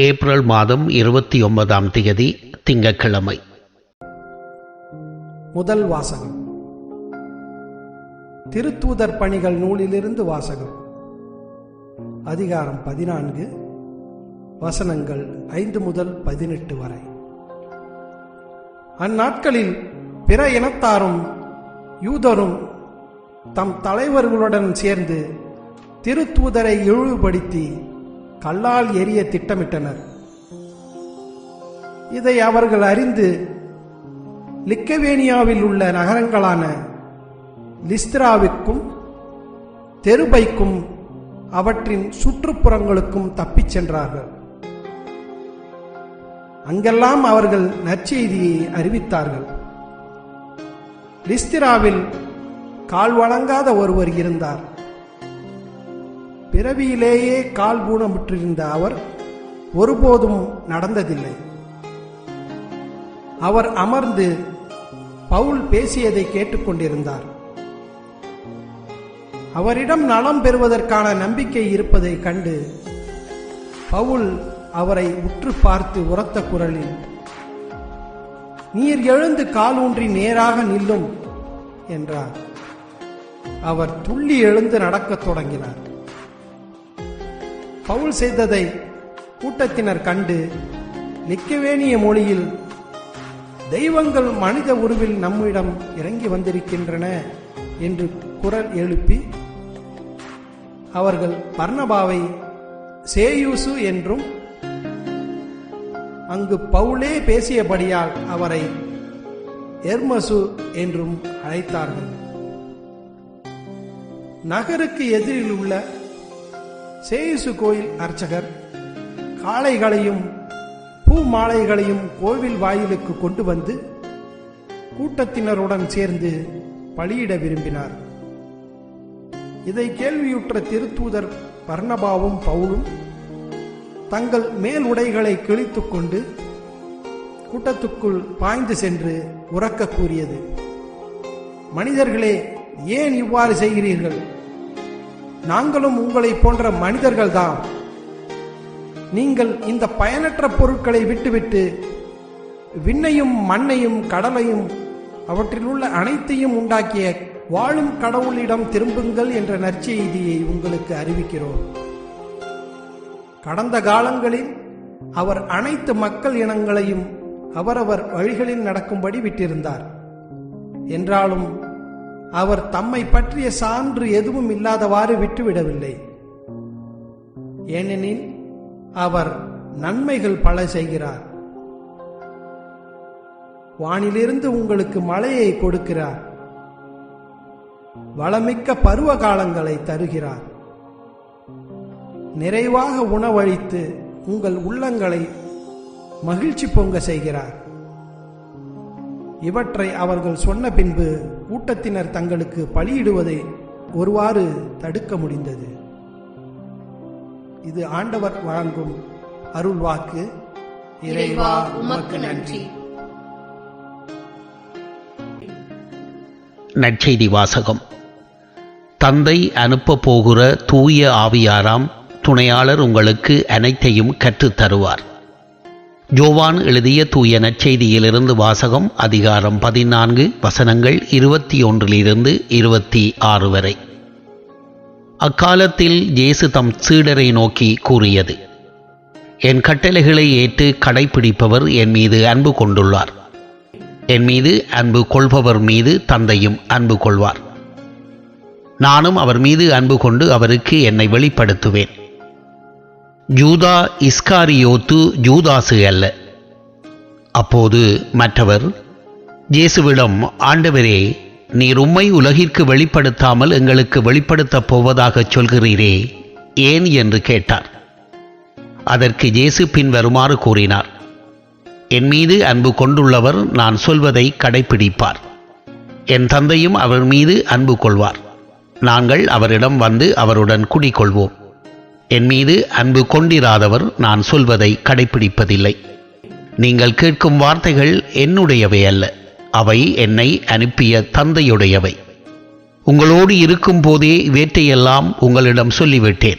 April மாதம் இருபத்தி ஒன்பதாம் தேதி திங்கட்கிழமை. முதல் வாசகம். திருத்தூதர் பணிகள் நூலிலிருந்து வாசகம். அதிகாரம் பதினான்கு வசனங்கள் ஐந்து முதல் பதினெட்டு வரை. அந்நாட்களில் பிற இனத்தாரும் யூதரும் தம் தலைவர்களுடன் சேர்ந்து திருத்தூதரை இழிவுபடுத்தி கல்லால் எரிய திட்டமிட்டனர். இதை அவர்கள் அறிந்து லிக்கவேனியாவில் உள்ள நகரங்களான லிஸ்திராவிற்கும் தெருபைக்கும் அவற்றின் சுற்றுப்புறங்களுக்கும் தப்பிச் சென்றார்கள். அங்கெல்லாம் அவர்கள் நற்செய்தியை அறிவித்தார்கள். லிஸ்திராவில் கால் வழங்காத ஒருவர் இருந்தார். பிறவியிலேயே கால் ஊனமுற்றிருந்த அவர் ஒருபோதும் நடந்ததில்லை. அவர் அமர்ந்து பவுல் பேசியதை கேட்டுக்கொண்டிருந்தார். அவரிடம் நலம் பெறுவதற்கான நம்பிக்கை இருப்பதை கண்டு பவுல் அவரை உற்று பார்த்து உரத்த குரலில் நீர் எழுந்து கால் ஊன்றி நேராக நில்லும் என்றார். அவர் துள்ளி எழுந்து நடக்கத் தொடங்கினார். பவுல் செய்ததை கூட்டத்தினர் கண்டு லிக்கவேனிய மொழியில் தெய்வங்கள் மனித உருவில் நம்மிடம் இறங்கி வந்திருக்கின்றன என்று குரல் எழுப்பி அவர்கள் பர்ணபாவை சேயூசு என்றும் அங்கு பவுலே பேசியபடியால் அவரை எர்மசு என்றும் அழைத்தார்கள். நகருக்கு எதிரில் உள்ள சேயசு கோயில் அர்ச்சகர் காளைகளையும் பூ மாலைகளையும் கோவில் வாயிலுக்கு கொண்டு வந்து கூட்டத்தினருடன் சேர்ந்து பலியிட விரும்பினார். இதை கேள்வியுற்ற திருத்தூதர் பர்ணபாவும் பவுலும் தங்கள் மேல் உடைகளை கிழித்துக் கொண்டு கூட்டத்துக்குள் பாய்ந்து சென்று உறக்க கூறியது. மனிதர்களே ஏன் இவ்வாறு செய்கிறீர்கள்? நாங்களும் உங்களை போன்ற மனிதர்கள்தான். நீங்கள் இந்த பயனற்ற பொருட்களை விட்டுவிட்டு விண்ணையும் மண்ணையும் கடலையும் அவற்றில் உள்ள அனைத்தையும் உண்டாக்கிய வாழும் கடவுளிடம் திரும்புங்கள் என்ற நற்செய்தியை உங்களுக்கு அறிவிக்கிறோம். கடந்த காலங்களில் அவர் அனைத்து மக்கள் இனங்களையும் அவரவர் வழிகளில் நடக்கும்படி விட்டிருந்தார். என்றாலும் அவர் தம்மை பற்றிய சான்று எதுவும் இல்லாதவாறு விட்டுவிடவில்லை. ஏனெனில் அவர் நன்மைகள் பல செய்கிறார். வானிலிருந்து உங்களுக்கு மழையை கொடுக்கிறார். வளமிக்க பருவ காலங்களை தருகிறார். நிறைவாக உணவளித்து உங்கள் உள்ளங்களை மகிழ்ச்சி பொங்க செய்கிறார். இவற்றை அவர்கள் சொன்ன பின்பு கூட்டத்தினர் தங்களுக்கு பலியிடுவதை ஒருவாறு தடுக்க முடிந்தது. இது ஆண்டவர் வழங்கும் அருள் வாக்கு. இறைவா உமக்கு நன்றி. நற்செய்தி வாசகம். தந்தை அனுப்பப் போகிற தூய ஆவியாராம் துணையாளர் உங்களுக்கு அனைத்தையும் கற்றுத் தருவார் ஜோவான் எழுதிய தூய நற்செய்தியிலிருந்து வாசகம் அதிகாரம் பதினான்கு வசனங்கள் இருபத்தி ஒன்றிலிருந்து இருபத்தி ஆறு வரை. அக்காலத்தில் இயேசு தம் சீடரை நோக்கி கூறியது என் கட்டளைகளை ஏற்று கடைப்பிடிப்பவர் என் மீது அன்பு கொண்டுள்ளார். என் மீது அன்பு கொள்பவர் மீது தந்தையும் அன்பு கொள்வார். நானும் அவர் மீது அன்பு கொண்டு அவருக்கு என்னை வெளிப்படுத்துவேன். ஜூதா இஸ்காரியோத்து ஜூதாசு அல்ல. அப்போது மற்றவர் இயேசுவிடம் ஆண்டவரே நீர் உம்மை உலகிற்கு வெளிப்படுத்தாமல் எங்களுக்கு வெளிப்படுத்தப் போவதாகச் சொல்கிறீரே ஏன்? என்று கேட்டார். அதற்கு இயேசு பின்வருமாறு கூறினார் என் மீது அன்பு கொண்டுள்ளவர் நான் சொல்வதை கடைப்பிடிப்பார். என் தந்தையும் அவர் மீது அன்பு கொள்வார். நாங்கள் அவரிடம் வந்து அவருடன் குடிக்கொள்வோம் என் மீது அன்பு கொண்டிராதவர் நான் சொல்வதை கடைப்பிடிப்பதில்லை. நீங்கள் கேட்கும் வார்த்தைகள் என்னுடையவை அல்ல. அவை என்னை அனுப்பிய தந்தையுடையவை. உங்களோடு இருக்கும் போதே இவற்றையெல்லாம் உங்களிடம் சொல்லிவிட்டேன்.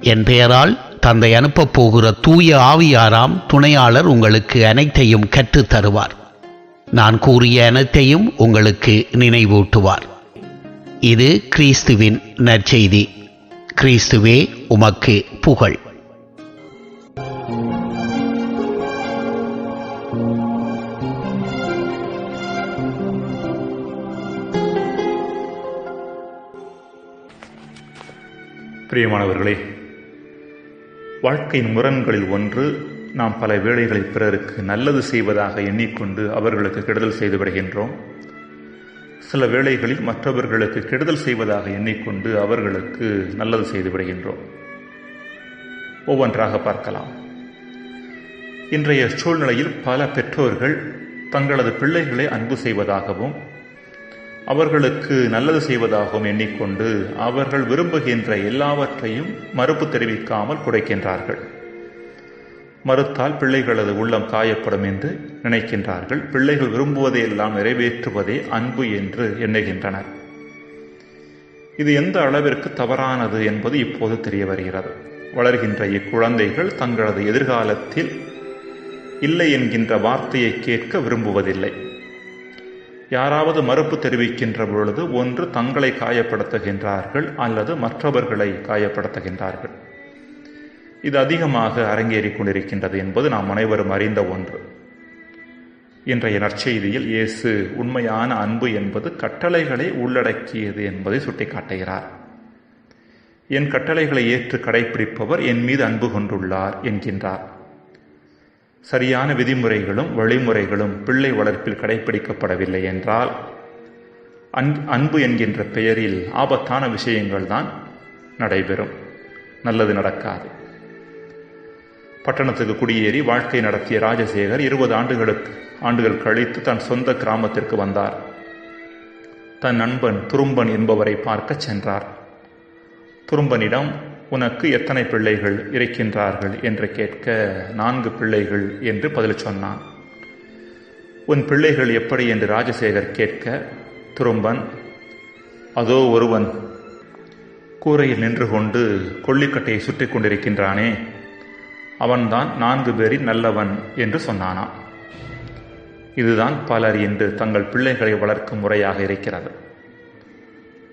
என் பெயரால் தந்தை அனுப்பப் போகிற தூய ஆவியாராம் துணையாளர் உங்களுக்கு அனைத்தையும் கற்றுத் தருவார். நான் கூறிய அனைத்தையும் உங்களுக்கு நினைவூட்டுவார். இது கிறிஸ்துவின் நற்செய்தி. கிறிஸ்துவே உமக்கு புகழ். பிரியமானவர்களே வாழ்க்கையின் முரண்களில் ஒன்று நாம் பல வேளைகளில் பிறருக்கு நல்லது செய்வதாக எண்ணிக்கொண்டு அவர்களுக்கு கெடுதல் செய்து விடுகின்றோம். சில வேளைகளில் மற்றவர்களுக்கு கெடுதல் செய்வதாக எண்ணிக்கொண்டு அவர்களுக்கு நல்லது செய்து விடுகின்றோம். ஒவ்வொன்றாக பார்க்கலாம். இன்றைய சூழ்நிலையில் பல பெற்றோர்கள் தங்களது பிள்ளைகளை அன்பு செய்வதாகவும் அவர்களுக்கு நல்லது செய்வதாகவும் எண்ணிக்கொண்டு அவர்கள் விரும்புகின்ற எல்லாவற்றையும் மறுப்பு தெரிவிக்காமல் குறைக்கின்றார்கள். மறுத்தால் பிள்ளைகளது உள்ளம் காயப்படும் என்று நினைக்கின்றார்கள். பிள்ளைகள் விரும்புவதையெல்லாம் நிறைவேற்றுவதே அன்பு என்று எண்ணுகின்றனர். இது எந்த அளவிற்கு தவறானது என்பது இப்போது தெரிய வருகிறது. வளர்கின்ற இக்குழந்தைகள் தங்களது எதிர்காலத்தில் இல்லை என்கின்ற வார்த்தையை கேட்க விரும்புவதில்லை. யாராவது மறுப்பு தெரிவிக்கின்ற பொழுது ஒன்று தங்களை காயப்படுத்துகின்றார்கள் அல்லது மற்றவர்களை காயப்படுத்துகின்றார்கள். இது அதிகமாக அரங்கேறிக் கொண்டிருக்கின்றது என்பது நாம் அனைவரும் அறிந்த ஒன்று. இன்றைய நற்செய்தியில் இயேசு உண்மையான அன்பு என்பது கட்டளைகளை உள்ளடக்கியது என்பதை சுட்டிக்காட்டுகிறார். என் கட்டளைகளை ஏற்று கடைபிடிப்பவர் என் மீது அன்பு கொண்டுள்ளார் என்கின்றார். சரியான விதிமுறைகளும் வழிமுறைகளும் பிள்ளை வளர்ப்பில் கடைபிடிக்கப்படவில்லை என்றால் அன்பு என்கின்ற பெயரில் ஆபத்தான விஷயங்கள் தான் நடைபெறும். நல்லது நடக்காது. பட்டணத்துக்கு குடியேறி வாழ்க்கை நடத்திய ராஜசேகர் இருபது ஆண்டுகளுக்கு ஆண்டுகள் கழித்து தன் சொந்த கிராமத்திற்கு வந்தார். தன் நண்பன் துரும்பன் என்பவரை பார்க்க சென்றார். துரும்பனிடம் உனக்கு எத்தனை பிள்ளைகள் இருக்கின்றார்கள்? என்று கேட்க நான்கு பிள்ளைகள் என்று பதில் சொன்னான். உன் பிள்ளைகள் எப்படி? என்று ராஜசேகர் கேட்க துரும்பன் அதோ ஒருவன் கூரையில் நின்று கொண்டு கொல்லிக்கட்டையை சுற்றி கொண்டிருக்கின்றானே அவன்தான் நான்கு பேரில் நல்லவன் என்று சொன்னானாம். இதுதான் பலர் இன்று தங்கள் பிள்ளைகளை வளர்க்கும் முறையாக இருக்கிறது.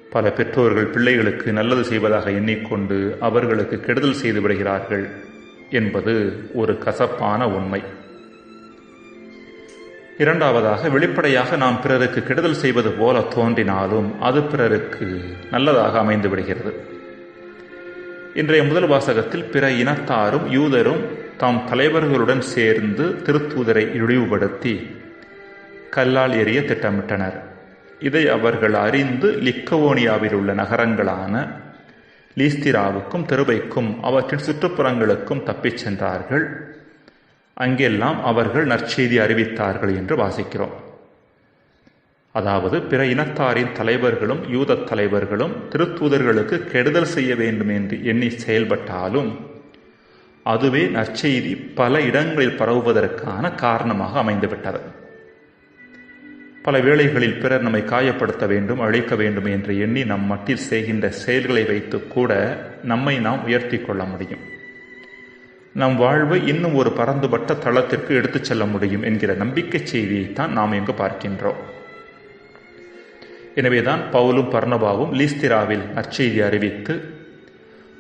பல பெற்றோர்கள் பிள்ளைகளுக்கு நல்லது செய்வதாக எண்ணிக்கொண்டு அவர்களுக்கு கெடுதல் செய்து விடுகிறார்கள் என்பது ஒரு கசப்பான உண்மை. இரண்டாவதாக வெளிப்படையாக நாம் பிறருக்கு கெடுதல் செய்வது போல தோன்றினாலும் அது பிறருக்கு நல்லதாக அமைந்து விடுகிறது. இன்றைய முதல் வாசகத்தில் பிற இனத்தாரும் யூதரும் தாம் தலைவர்களுடன் சேர்ந்து திருத்தூதரை இழிவுபடுத்தி கல்லால் எறிய திட்டமிட்டனர். இதை அவர்கள் அறிந்து லிக்கவோனியாவில் உள்ள நகரங்களான லீஸ்திராவுக்கும் தெருவைக்கும் அவற்றின் சுற்றுப்புறங்களுக்கும் தப்பிச் சென்றார்கள். அங்கெல்லாம் அவர்கள் நற்செய்தி அறிவித்தார்கள் என்று வாசிக்கிறோம். அதாவது பிற இனத்தாரின் தலைவர்களும் யூத தலைவர்களும் திருத்தூதர்களுக்கு கெடுதல் செய்ய வேண்டும் என்று எண்ணி செயல்பட்டாலும் அதுவே நற்செய்தி பல இடங்களில் பரவுவதற்கான காரணமாக அமைந்துவிட்டது. பல வேளைகளில் பிறர் நம்மை காயப்படுத்த வேண்டும் அழைக்க வேண்டும் என்று எண்ணி நம் மட்டில் செய்கின்ற செயல்களை வைத்து கூட நம்மை நாம் உயர்த்தி கொள்ள முடியும். நம் வாழ்வை இன்னும் ஒரு பரந்துபட்ட தளத்திற்கு எடுத்துச் செல்ல முடியும் என்கிற நம்பிக்கை செய்தியைத்தான் நாம் இங்கு பார்க்கின்றோம். எனவேதான் பவுலும் பர்ணபாவும் லீஸ்திராவில் அச்செய்தி அறிவித்து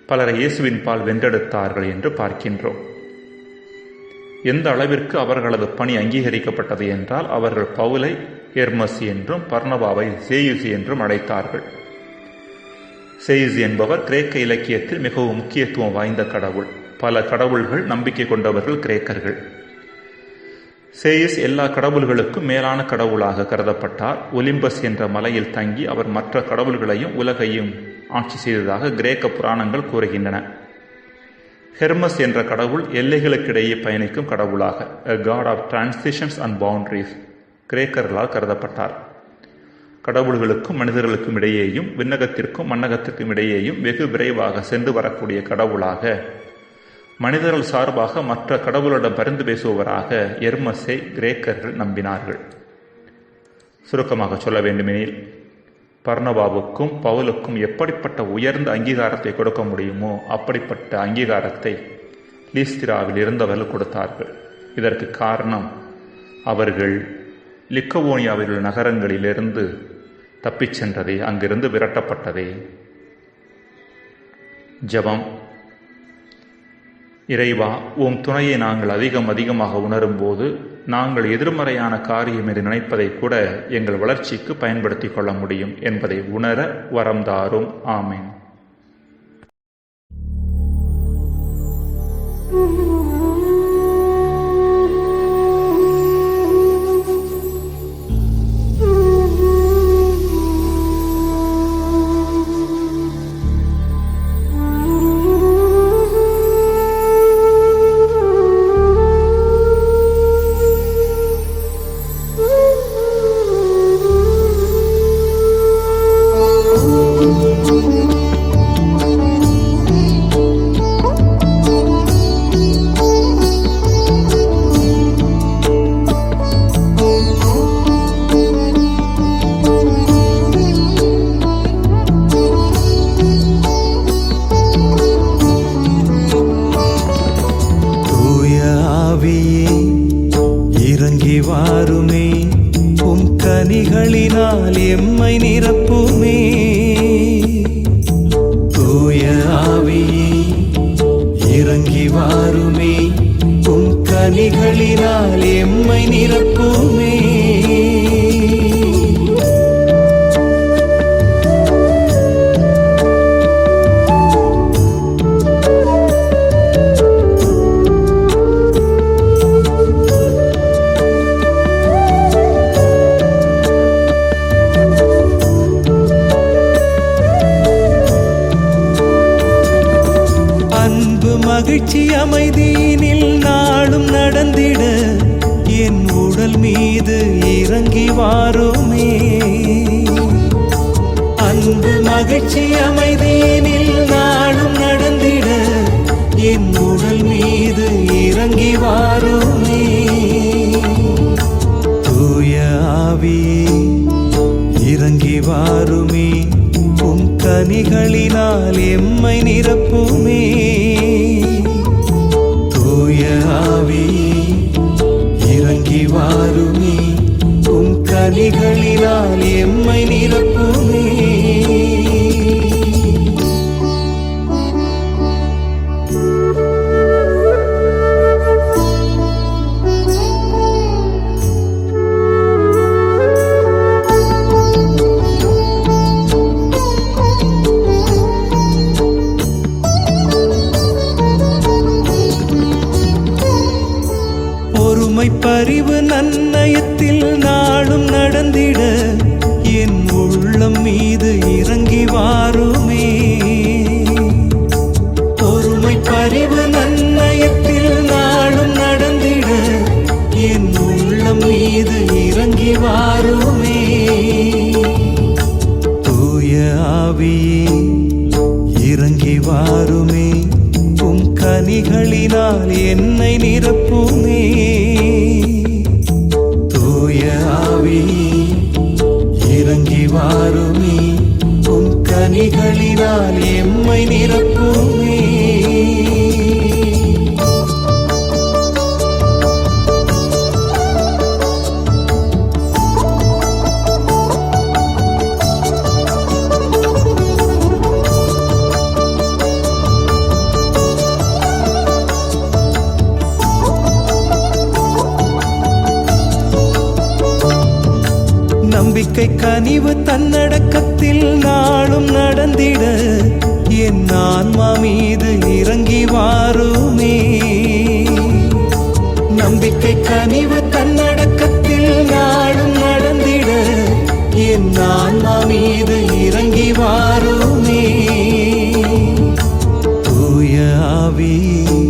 பலரை இயேசுவின் பால் வென்றெடுத்தார்கள் என்று பார்க்கின்றோம். எந்த அளவிற்கு அவர்களது பணி அங்கீகரிக்கப்பட்டது என்றால் அவர்கள் பவுலை எர்மஸ் என்றும் பர்ணபாவை சேயுசி என்றும் அழைத்தார்கள். சேயுசி என்பவர் கிரேக்க இலக்கியத்தில் மிகவும் முக்கியத்துவம் வாய்ந்த கடவுள். பல கடவுள்கள் நம்பிக்கை கொண்டவர்கள் கிரேக்கர்கள். சேயஸ் எல்லா கடவுள்களுக்கும் மேலான கடவுளாக கருதப்பட்டார். ஒலிம்பஸ் என்ற மலையில் தங்கி அவர் மற்ற கடவுள்களையும் உலகையும் ஆட்சி செய்ததாக கிரேக்க புராணங்கள் கூறுகின்றன. ஹெர்மஸ் என்ற கடவுள் எல்லைகளுக்கிடையே பயணிக்கும் கடவுளாக a god of transitions and boundaries கிரேக்கர்களால் கருதப்பட்டார். கடவுள்களுக்கும் மனிதர்களுக்கும் இடையேயும் விண்ணகத்திற்கும் மன்னகத்திற்கும் இடையேயும் வெகு விரைவாக சென்று வரக்கூடிய கடவுளாக மனிதர்கள் சார்பாக மற்ற கடவுளிடம் பரிந்து பேசுபவராக எர்மஸை கிரேக்கர்கள் நம்பினார்கள். சுருக்கமாக சொல்ல வேண்டுமெனில் பர்ணபாவுக்கும் பவுலுக்கும் எப்படிப்பட்ட உயர்ந்த அங்கீகாரத்தை கொடுக்க முடியுமோ அப்படிப்பட்ட அங்கீகாரத்தை லீஸ்திராவில் இருந்தவர்கள் கொடுத்தார்கள். இதற்கு காரணம் அவர்கள் லிக்கவோனியாவில் உள்ள நகரங்களிலிருந்து தப்பிச் சென்றதே அங்கிருந்து விரட்டப்பட்டதே. ஜெபம் இறைவா உம் துணையை நாங்கள் அதிகம் அதிகமாக உணரும்போது நாங்கள் எதிர்மறையான காரியம் என்று நினைப்பதை கூட எங்கள் வளர்ச்சிக்கு பயன்படுத்திக் கொள்ள முடியும் என்பதை உணர வரம் தாரும். ஆமேன். கனிகளினால் எம்மை நிரப்புமே. உம் கனிகளினால் எம்மை நிரப்ப பொறுமை பறிவு நன்னயத்தில் நாளும் நடந்திட என் உள்ளம் மீது இறங்கி வாருமே. பொறுமை பறிவு நன்னயத்தில் நாளும் நடந்திட என் உள்ளம் மீது இறங்கி வாருமே. தூய ஆவியே இறங்கி வாருமே. உம் கனிகளினால் என்னை நிரப்ப நம்பிக்கை கனிவு தன்னடக்கத்தில் நாளும் நடந்திட என் ஆன்மா மீது இறங்கி வாருமே. நம்பிக்கை கனிவு தன்னடக்கத்தில் நாளும் நடந்திட என் ஆன்மா மீது இறங்கி வாருமே. தூய ஆவியே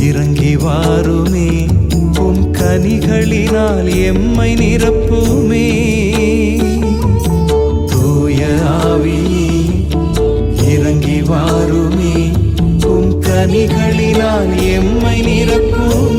இறங்கி வாருமே. உன் கனிகளினால் எம்மை நிரப்புமே. கனிகளினால் எம்மை நிரப்பும்.